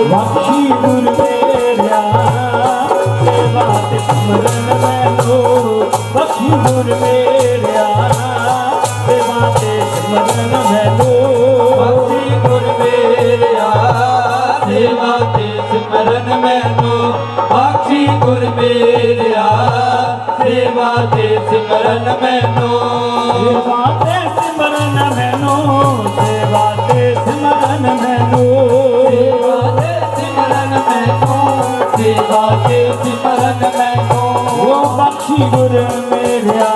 ਬਖਸ਼ੀ ਗੁਰ ਮੇਰਿਆ ਸੇਵਾ ਤੇ ਸਿਮਰਨ ਮੈਨੂੰ ਬਖਸ਼ੀ ਗੁਰ ਮੇਰਿਆ ਸੇਵਾ ਤੇ ਸਿਮਰਨ ਮੈਨੂੰ ਬਖਸ਼ੀ ਗੁਰ ਮੇਰਿਆ ਸੇਵਾ ਤੇ ਸਿਮਰਨ ਮੈਨੂੰ ਬਖਸ਼ੀ ਗੁਰ ਮੇਰਿਆ ਸੇਵਾ ਤੇ ਸਿਮਰਨ ਮੈਨੂੰ ਸੇਵਾ ਤੇ ਸਿਮਰਨ ਮੈਨੂੰ ਉਹ ਬਖਸ਼ੀ ਗੁਰ ਮੇਰਿਆ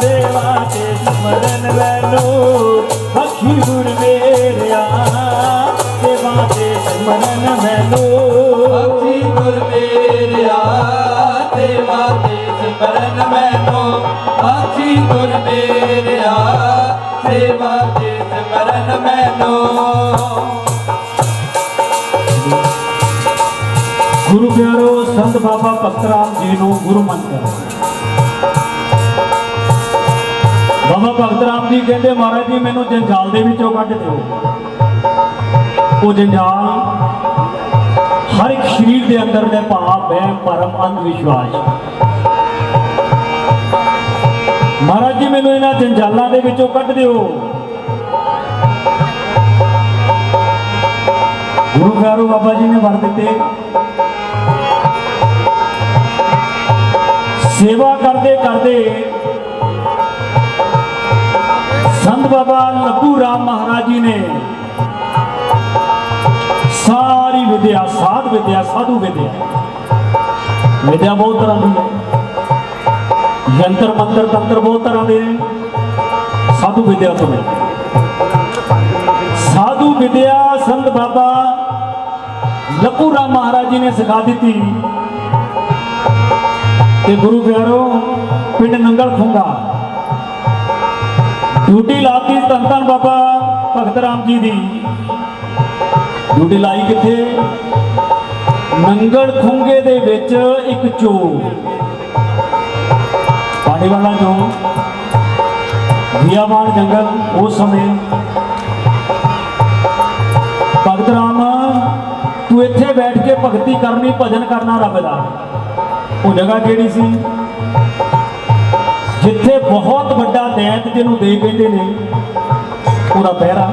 ਸੇਵਾ ਤੇ ਸਿਮਰਨ ਮੈਨੂੰ ਬਖਸ਼ੀ ਗੁਰ ਮੇਰਿਆ ਸੇਵਾ ਤੇ ਸਿਮਰਨ ਮੈਨੂੰ ਬਖਸ਼ੀ ਗੁਰ ਮੇਰਿਆ ਸੇਵਾ ਤੇ ਸਿਮਰਨ ਮੈਨੂੰ ਬਖਸ਼ੀ ਗੁਰ ਮੇਰਿਆ ਸੇਵਾ ਤੇ ਸਿਮਰਨ ਗੁਰੂ ਪਿਆਰੋ, ਸੰਤ ਬਾਬਾ ਭਗਤ ਰਾਮ ਜੀ ਨੂੰ ਗੁਰੂ ਮੰਤਰ ਬਾਬਾ ਭਗਤ ਰਾਮ ਜੀ ਕਹਿੰਦੇ, ਮਹਾਰਾਜ ਜੀ, ਮੈਨੂੰ ਜੰਜਾਲ ਦੇ ਵਿੱਚੋਂ ਕੱਢ ਦਿਓ। ਉਹ ਜੰਜਾਲ ਹਰ ਇੱਕ ਸਰੀਰ ਦੇ ਅੰਦਰ ਦੇ ਭਾਵ ਵਹਿਮ, ਭਰਮ ਅੰਧ ਵਿਸ਼ਵਾਸ ਮਹਾਰਾਜ ਜੀ, ਮੈਨੂੰ ਇਹਨਾਂ ਜੰਜਾਲਾਂ ਦੇ ਵਿੱਚੋਂ ਕੱਢ ਦਿਓ। ਗੁਰੂ ਪਿਆਰੋ, ਬਾਬਾ ਜੀ ਨੇ ਵਰ ਦਿੱਤੇ। ਸੇਵਾ ਕਰਦੇ ਕਰਦੇ ਸੰਤ ਬਾਬਾ ਲੱਭੂ ਰਾਮ ਮਹਾਰਾਜ ਜੀ ਨੇ ਸਾਰੀ ਵਿਦਿਆ, ਸਾਧ ਵਿਦਿਆ, ਸਾਧੂ ਵਿਦਿਆ ਵਿਦਿਆ ਬਹੁਤ ਤਰ੍ਹਾਂ ਦੀ ਹੈ। ਯੰਤਰ ਮੰਤਰ, ਤੰਤਰ ਬਹੁਤ ਤਰ੍ਹਾਂ ਦੇ ਨੇ। ਸਾਧੂ ਵਿਦਿਆ ਤੋਂ ਮਿਲਦੀ ਸਾਧੂ ਵਿਦਿਆ ਸੰਤ ਬਾਬਾ ਲੱਭੂ ਰਾਮ ਮਹਾਰਾਜ ਜੀ ਨੇ ਸਿਖਾ ਦਿੱਤੀ। ਤੇ ਗੁਰੂ ਪਿਆਰੋ, ਪਿੰਡ ਨੰਗਲ ਖੁੰਗਾ। ਡਿਊਟੀ ਲਾਤੀ ਧੰਨ ਧੰਨ ਬਾਬਾ ਭਗਤ ਰਾਮ ਜੀ ਦੀ। ਡਿਊਟੀ ਲਾਈ ਕਿੱਥੇ? ਨੰਗਲ ਖੁੰਗੇ ਦੇ ਵਿੱਚ ਇੱਕ ਚੋ ਪਾਣੀ ਵਾਲਾ ਜੋ ਵਿਆਵਾਨ ਜੰਗਲ ਉਸ ਸਮੇਂ। ਭਗਤ ਰਾਮ, ਤੂੰ ਇੱਥੇ ਬੈਠ ਕੇ ਭਗਤੀ ਕਰਨੀ, ਭਜਨ ਕਰਨਾ ਰੱਬ ਦਾ। ਉਹ ਜਗ੍ਹਾ ਕਿਹੜੀ ਸੀ? ਜਿੱਥੇ ਬਹੁਤ ਵੱਡਾ ਦੈਤ ਜਿਹਨੂੰ ਦੇ ਕਹਿੰਦੇ ਨੇ ਉਹਦਾ ਪਹਿਰਾ।